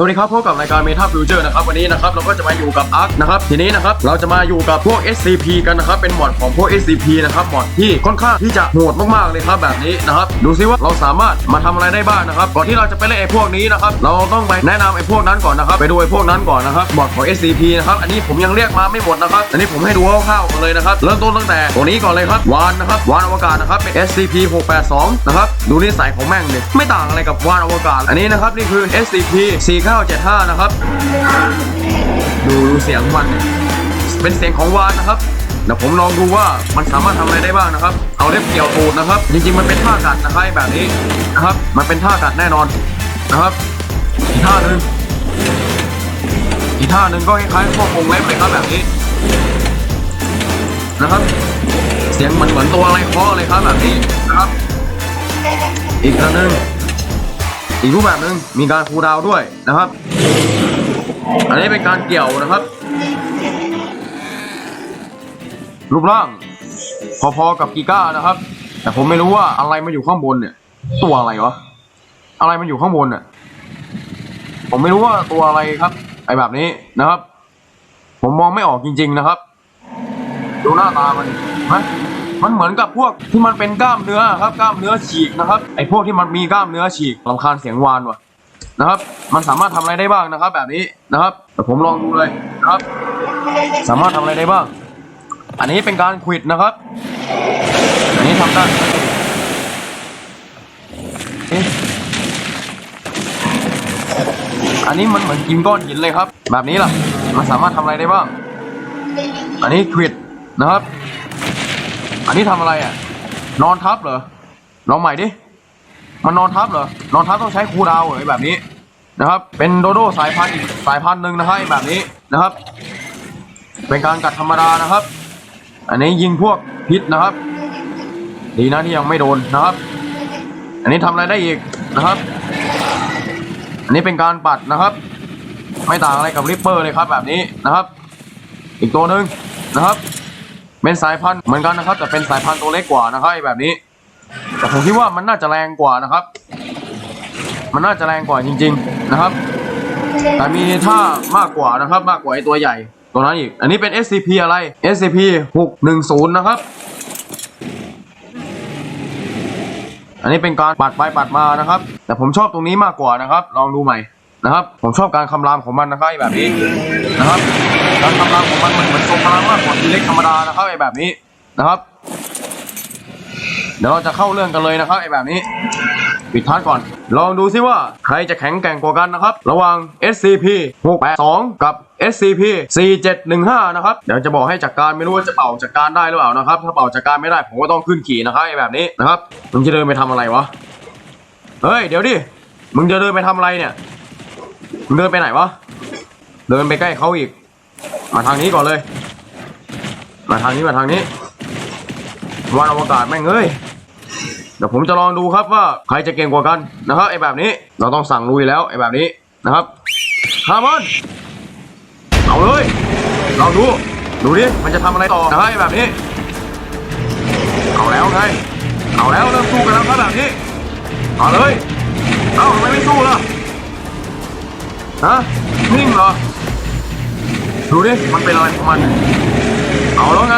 สวัสดีครับพบกับรายการ Meta Future นะครับวันนี้นะครับเราก็จะมาอยู่กับ Ark นะครับทีนี้นะครับเราจะมาอยู่กับพวก SCP กันนะครับเป็นหมอดของพวก SCP นะครับหมอดที่ค่อนข้างที่จะโหดมากๆเลยครับแบบนี้นะครับดูซิว่าเราสามารถมาทำอะไรได้บ้างนะครับก่อนที่เราจะไปเล่นไอ้พวกนี้นะครับเราต้องไปแนะนำไอ้พวกนั้นก่อนนะครับไปดูไอ้พวกนั้นก่อนนะครับหมอดของ SCP นะครับอันนี้ผมยังเรียกมาไม่หมดนะครับอันนี้ผมให้ดูคร่าวๆกันเลยนะครับเริ่มต้นตั้งแต่ตัวนี้ก่อนเลยครับวานนะครับวานอวกาศนะครับเป็น SCP 682นะครับดูนิสัยของแม่งดิไม่ต่างอะไรกับวานอวกาศ อันนี้นะครับนี่คือ SCP 975นะครับดูเสียงมัน เป็นเสียงของวานนะครับเดี๋ยวผมลองดูว่ามันสามารถทำอะไรได้บ้างนะครับ เอาเล็บเกี่ยวตูดนะครับ จริงๆมันเป็นท่ากัดนะครับแบบนี้นะครับ มันเป็นท่ากัดแน่นอนนะครับ อีกท่าหนึ่งอีกท่าหนึ่งก็คล้ายๆพวกวงเล็บเลยครับแบบนี้นะครับ เสียงมันเหมือนตัวอะไรเคาะเลยครับแบบนี้นะครับ อีกอันหนึ่ง อีกรูปแบบหนึ่งมีการคูดาวด้วยนะครับ อันนี้เป็นการเกี่ยวนะครับ รูปร่าง พอๆกับกีก้านะครับ แต่ผมไม่รู้ว่าอะไรมาอยู่ข้างบนเนี่ย ตัวอะไรวะ อะไรมันอยู่ข้างบนเนี่ยผมไม่รู้ว่าตัวอะไรครับ ไอแบบนี้นะครับ ผมมองไม่ออกจริง ๆนะครับ ดูหน้าตามันมัน มันเหมือนกับพวกที่มันเป็นกล้ามเนื้อครับกล้ามเนื้อฉีกนะครับไอ้พวกที่มันมีกล้ามเนื้อฉีกลำคาญเสียงวานว่ะนะครับ มันสามารถทำอะไรได้บ้างนะครับ แบบนี้นะครับแต่ผมลองดูเลยนะครับ สามารถทำอะไรได้บ้าง อันนี้เป็นการควิดนะครับ อันนี้ทำได้อันนี้มันเหมือนกินก้อนหินเลยครับ แบบนี้ล่ะ มันสามารถทำอะไรได้บ้าง อันนี้ควิดนะครับ อันนี้ทำอะไรอะ นอนทับเหรอ ลองใหม่ดิ มันนอนทับเหรอ นอนทับต้องใช้คูลดาวน์เหรอไอ้แบบนี้นะครับ เป็นโดโดสายพันธุ์อีกสายพันธุ์หนึ่งนะครับไอ้แบบนี้นะครับ เป็นการกัดธรรมดานะครับ อันนี้ยิงพวกพิษนะครับ ดีนะที่ยังไม่โดนนะครับ อันนี้ทำอะไรได้อีกนะครับ อันนี้เป็นการปัดนะครับ ไม่ต่างอะไรกับริปเปอร์เลยครับแบบนี้นะครับ อีกตัวหนึ่งนะครับ เป็นสายพันธุ์เหมือนกันนะครับ แต่เป็นสายพันธุ์ตัวเล็กกว่านะครับไอแบบนี้ แต่ผมคิดว่ามันน่าจะแรงกว่านะครับ มันน่าจะแรงกว่าจริง ๆนะครับ แต่มีท่ามากกว่านะครับ มากกว่าไอตัวใหญ่ตัวนั้นอีก อันนี้เป็น SCP อะไร SCP 610นะครับ อันนี้เป็นการปัดไปปัดมานะครับ แต่ผมชอบตรงนี้มากกว่านะครับ ลองดูใหม่ นะครับ ผมชอบการคำรามของมันนะครับไอ้แบบนี้นะครับการคำรามของมันมันเหมือนทรงพลังมากกว่าทีเล็กธรรมดานะครับไอ้แบบนี้นะครับ เดี๋ยวเราจะเข้าเรื่องกันเลยนะครับไอ้แบบนี้ปิดท้ายก่อน ลองดูซิว่าใครจะแข็งแกร่งกว่ากันนะครับ ระหว่าง SCP 682 กับ SCP 4715 นะครับ เดี๋ยวจะบอกให้จัดการไม่รู้ว่าจะเป่าจัดการได้หรือเปล่านะครับ ถ้าเป่าจัดการไม่ได้ผมก็ต้องขึ้นขี่นะครับไอ้แบบนี้นะครับ มึงจะเดินไปทำอะไรวะ เฮ้ย เดี๋ยวดิ มึงจะเดินไปทำอะไรเนี่ย เดินไปไหนวะ เดินไปใกล้เขาอีก มาทางนี้ก่อนเลย มาทางนี้มาทางนี้วานอวกาศแม่งเอ้ย เดี๋ยวผมจะลองดูครับว่าใครจะเก่งกว่ากันนะครับไอ้แบบนี้ เราต้องสั่งลุยแล้วไอ้แบบนี้นะครับฮามันเอาเลยเราดู ดูดิ มันจะทำอะไรต่อนะครับไอ้แบบนี้ เอาแล้วไง เอาแล้วเริ่มสู้กันแล้วครับแบบนี้ เอาเลย เอ้าทำไมไม่สู้ล่ะ ฮะนิ่งเหรอ ดูดิ มันเป็นอะไรของมัน เอาแล้วไง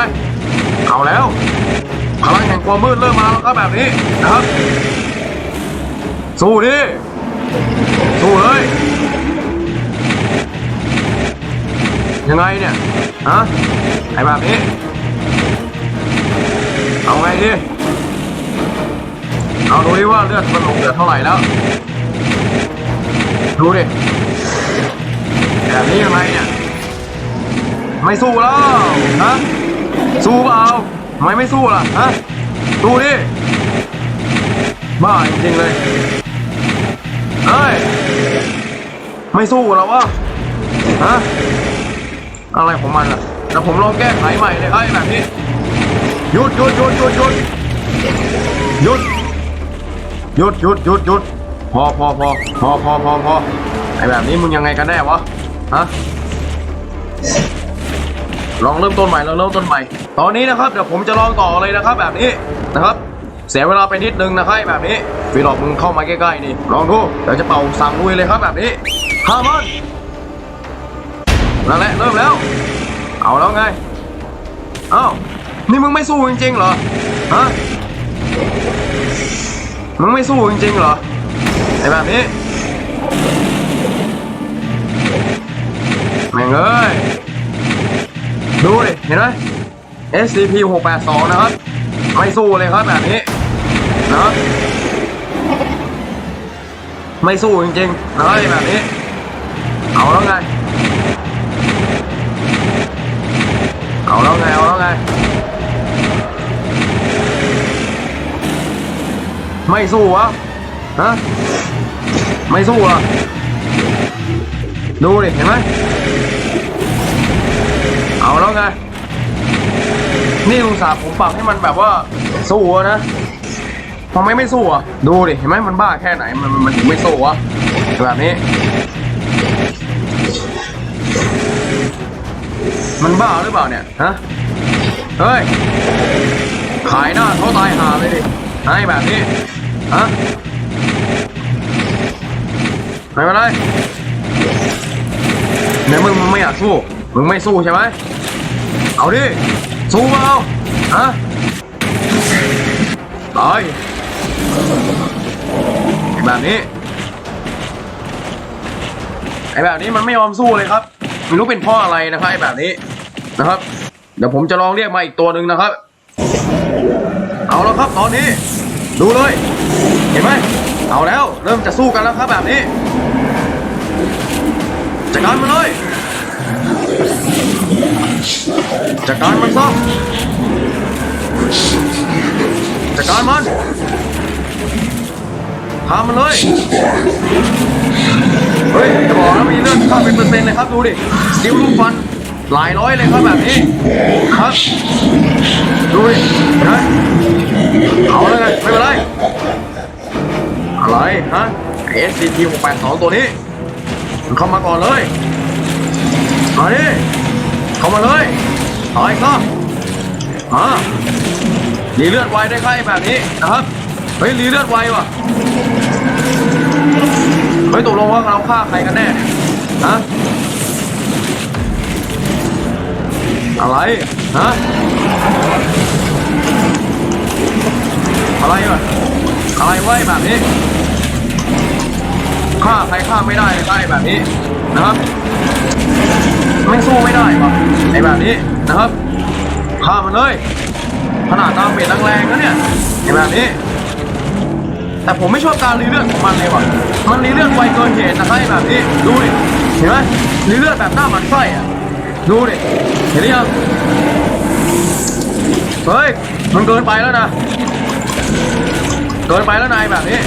เอาแล้ว พลังแห่งความมืดเริ่มมาแล้วครับแบบนี้นะครับ สู้ดิ สู้เลย ยังไงเนี่ย ฮะ ไอแบบนี้ เอาไงดิ เอาดูดิว่าเลือดมันลงเหลือเท่าไหร่แล้ว ดูดิ แบบนี้ยังไงเนี่ย ไม่สู้แล้วฮะสู้เปล่าทำไมไม่สู้ล่ะฮะสู้ดิบ้าจริงเลยเฮ้ยไม่สู้แล้ววะฮะอะไรของมันล่ะแต่ผมลองแก้ไขใหม่เลยไอ้แบบนี้หยุดหยุดหยุดหยุดหยุดหยุดหยุดหยุดหยุดหยุดพอพอพอพอพอพอพอไอ้แบบนี้มึงยังไงกันแน่วะ ฮะลองเริ่มต้นใหม่ลองเริ่มต้นใหม่ ตอนนี้นะครับเดี๋ยวผมจะลองต่อเลยนะครับแบบนี้นะครับ เสียเวลาไปนิดนึงนะครับแบบนี้ฟีลอกมึงเข้ามาใกล้ๆนี่ลองดูเดี๋ยวจะเป่าสั่งลุยเลยครับแบบนี้ฆ่ามันนั่นแหละเริ่มแล้ว เอาแล้วไงเอ้านี่มึงไม่สู้จริงๆเหรอฮะมึงไม่สู้จริงๆเหรอไอ้แบบนี้ แม่งเอ้ย ดูดิ เห็นไหม SCP 682นะครับ ไม่สู้เลยครับแบบนี้นะไม่สู้จริงๆนะแบบนี้ เอาแล้วไง เอาแล้วไง เอาแล้วไง ไม่สู้วะฮะไม่สู้เหรอะดูดิเห็นไหม เอาแล้วไง นี่ลุงสาผมปรับให้มันแบบว่าสู้นะทำไมไม่สู้อะ ดูดิ เห็นไหมมันบ้าแค่ไหน มันมันถึงไม่สู้วะแบบนี้ มันบ้าหรือเปล่าเนี่ย ฮะ เฮ้ย ขายหน้าเขาตายหาเลยดิ ให้แบบนี้ ฮะไม่เป็นไรเนี่ยมึงมึงไม่อยากสู้ มึงไม่สู้ใช่ไหม เอาดิ สู้มาเอาฮะตายไอ้แบบนี้ไอ้แบบนี้มันไม่ยอมสู้เลยครับไม่รู้เป็นพราะอะไรนะครับไอ้แบบนี้นะครับ เดี๋ยวผมจะลองเรียกมาอีกตัวหนึ่งนะครับ เอาแล้วครับตอนนี้ ดูเลย เห็นไหมเอาแล้ว เริ่มจะสู้กันแล้วครับแบบนี้จัดการมันเลย จัดการมันซะจัดการมันพามันเลย เฮ้ยจะบอกนะมีเลือดข้าเป็นเปอร์เซ็นต์เลยครับ ดูดิสติลลูกฟัน หลายร้อยเลยครับแบบนี้ ครับ ดูดิเห็นะเอาเลย ไม่เป็นไร อะไรฮะ SCP 682ตัวนี้เข้ามาก่อนเลย มาดิเข้ามาเลย ตายซะอ่ารีเลือดไวได้ใครแบบนี้นะครับ เฮ้ยรีเลือดไวว่ะ เฮ้ยตกลงว่าเราฆ่าใครกันแน่เนี่ยฮะอะไร ฮะ อะไรวะอะไรไอ้แบบนี้ฆ่าใครฆ่าไม่ได้ไอ้แบบนี้นะครับ ไม่สู้ไม่ได้วะไอ้แบบนี้ นะครับฆ่ามันเลย ขนาดตามเบ็ดแรงๆนะเนี่ยไอ้แบบนี้ แต่ผมไม่ชอบการรีเลือดของมันเลยว่ะ มันรีเลือดไวเกินเหตุนะครับแบบนี้ ดูดิ เห็นไหมรีเลือดแบบหน้าหมันไส้อะดูดิ เห็นหรือยัง เฮ้ย มันเกินไปแล้วนะ เกินไปแล้วนายแบบนี้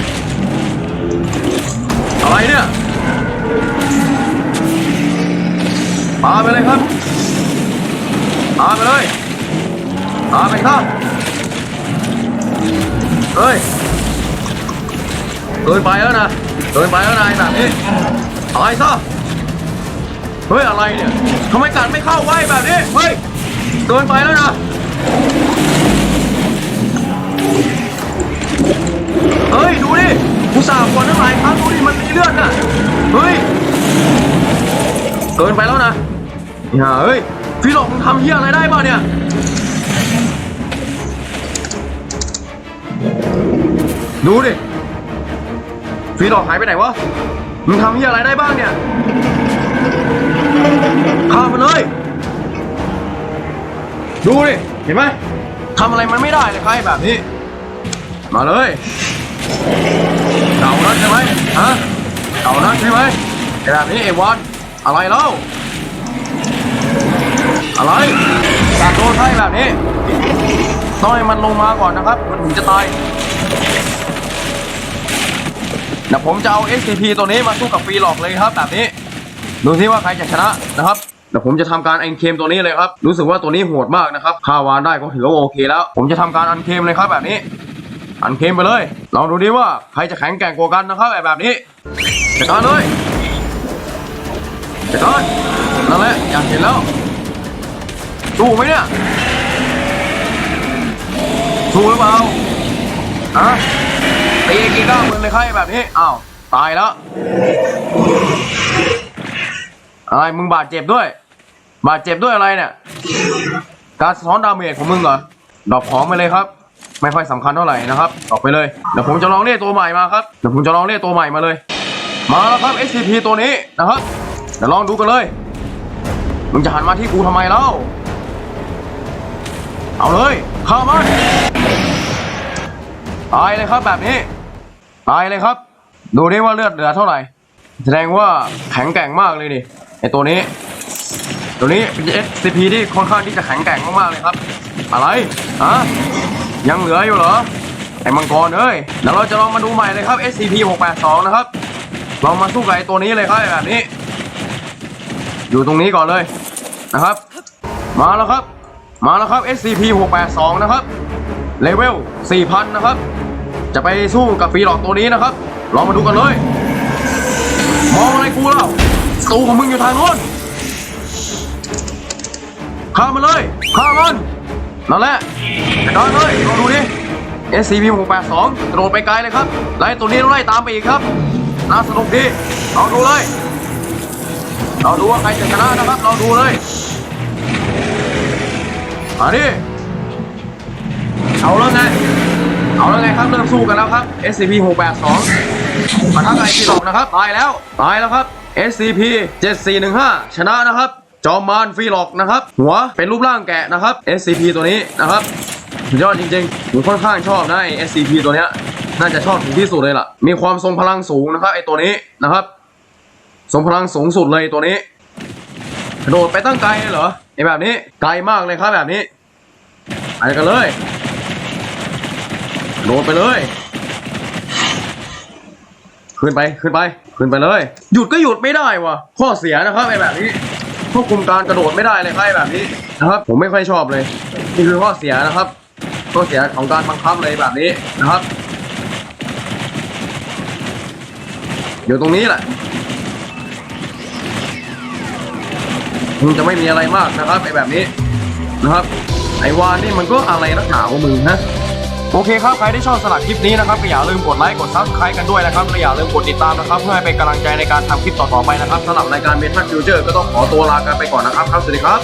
อะไรเนี่ยปาไปเลยครับ ปาไปเลยปาไปครับเฮ้ยเกินไปแล้วนะเกินไปแล้วนายแบบนี้ตายซะเฮ้ยอะไรเนี่ยทำไมกัดไม่เข้าไว้แบบนี้เฮ้ยเกินไปแล้วนะเฮ้ยดูดิกูสาบก่อนทั้งหลายครั้งดูดิมันมีเลือดน่ะเฮ้ยเกินไปแล้วนะอย่าเฮ้ย พี่หลมึงทำเฮียอะไรได้บ้าเนี่ย ดูดิฟีหลอกหายไปไหนวะ มึงทำเฮียอะไรได้บ้างเนี่ยฆ่ามันเลย ดูดิ เห็นไหมทำอะไรมันไม่ได้เลยใครแบบนี้ มาเลยเก่านักใช่ไหมฮะเก่านักใช่ไหมแบบนี้ไอ้วันอะไรเล่า อะไรจากโดนไพ่แบบนี้ต้องให้มันลงมาก่อนนะครับ มันถึงจะตายเดี๋ยวผมจะเอา SCP ตัวนี้มาสู้กับฟรีหลอกเลยครับ แบบนี้ ดูซิว่าใครจะชนะนะครับเดี๋ยวผมจะทำการอันเคมตัวนี้เลยครับ รู้สึกว่าตัวนี้โหดมากนะครับฆ่าวานได้ก็ถือว่าโอเคแล้ว ผมจะทำการอันเคมเลยครับแบบนี้ อันเคมไปเลยลองดูดิว่าใครจะแข็งแกร่งกว่ากันนะครับแบบนี้จัดการเลยจัดการนั่นแหละอยากเห็นแล้ว สู้ไหมเนี่ย สู้หรือเปล่าอะตีกีก้ามึงเลยใครแบบนี้อ้าวตายแล้วอะไรมึงบาดเจ็บด้วย บาดเจ็บด้วยอะไรเนี่ย การสะท้อนดาเมจของมึงเหรอดอปของไปเลยครับ ไม่ค่อยสำคัญเท่าไหร่นะครับดอปไปเลยเดี๋ยวผมจะลองเรียกตัวใหม่มาครับเดี๋ยวผมจะลองเรียกตัวใหม่มาเลย มาแล้วครับ SCP ตัวนี้นะครับเดี๋ยวลองดูกันเลยมึงจะหันมาที่กูทำไมเล่า เอาเลยเข้ามันตายเลยครับแบบนี้ตายเลยครับ ดูดิว่าเลือดเหลือเท่าไหร่ แสดงว่าแข็งแกร่งมากเลยนี่ไอตัวนี้ ตัวนี้เป็น SCP ที่ค่อนข้างที่จะแข็งแกร่งมากๆเลยครับ อะไรฮะยังเหลืออยู่เหรอไอ้มังกรเอ้ยเดี๋ยวเราจะลองมาดูใหม่เลยครับ SCP 682นะครับลองมาสู้กับไอ้ตัวนี้เลยครับแบบนี้ อยู่ตรงนี้ก่อนเลยนะครับ มาแล้วครับ มาแล้วครับ SCP 682นะครับ เลเวล 4,000 นะครับ จะไปสู้กับฟีหลอกตัวนี้นะครับ ลองมาดูกันเลย มองอะไรกูเล่าตูของมึงอยู่ทางโน้นฆ่ามันเลยฆ่ามันนั่นแหละจัดการเลยลองดูดิ SCP 682กระโดดไปไกลเลยครับ ไล่ตัวนี้ต้องไล่ตามไปอีกครับ น่าสนุกดีลองดูเลย เราดูว่าใครจะชนะนะครับ เราดูเลย มาดิเอาแล้วไง เอาแล้วไงครับเริ่มสู้กันแล้วครับ SCP 682มาทักไอพีหลอกนะครับ ตายแล้ว ตายแล้วครับ SCP 7415ชนะนะครับ จอมมารฟรีหลอกนะครับ หัวเป็นรูปร่างแกะนะครับ SCP ตัวนี้นะครับสุดยอดจริงๆผมค่อนข้างชอบนะไอ้ SCP ตัวเนี้ยน่าจะชอบถึงที่สุดเลยล่ะ มีความทรงพลังสูงนะครับไอตัวนี้นะครับ ทรงพลังสูงสุดเลยตัวนี้ โดดไปตั้งไกลเลยเหรอ ไอแบบนี้ไกลมากเลยครับแบบนี้ไปกันเลยโดดไปเลย ขึ้นไปขึ้นไป ขึ้นไปเลย หยุดก็หยุดไม่ได้วะข้อเสียนะครับไอแบบนี้ควบคุมการกระโดดไม่ได้เลยครับไอแบบนี้นะครับ ผมไม่ค่อยชอบเลยนี่คือข้อเสียนะครับข้อเสียของการบังคับเลยแบบนี้นะครับอยู่ตรงนี้แหละ มันจะไม่มีอะไรมากนะครับไอแบบนี้นะครับไอวานนี่มันก็อะไรนักหนาวมึงนะโอเคครับใครที่ชอบสลัดคลิปนี้นะครับก็อย่าลืมกดไลค์กดซับสไครต์กันด้วยนะครับและอย่าลืมกดติดตามนะครับเพื่อให้เป็นกำลังใจในการทำคลิปต่อๆไปนะครับสำหรับรายการเมทัลฟิวเจอร์ก็ต้องขอตัวลากันไปก่อนนะครับครับสวัสดีครับ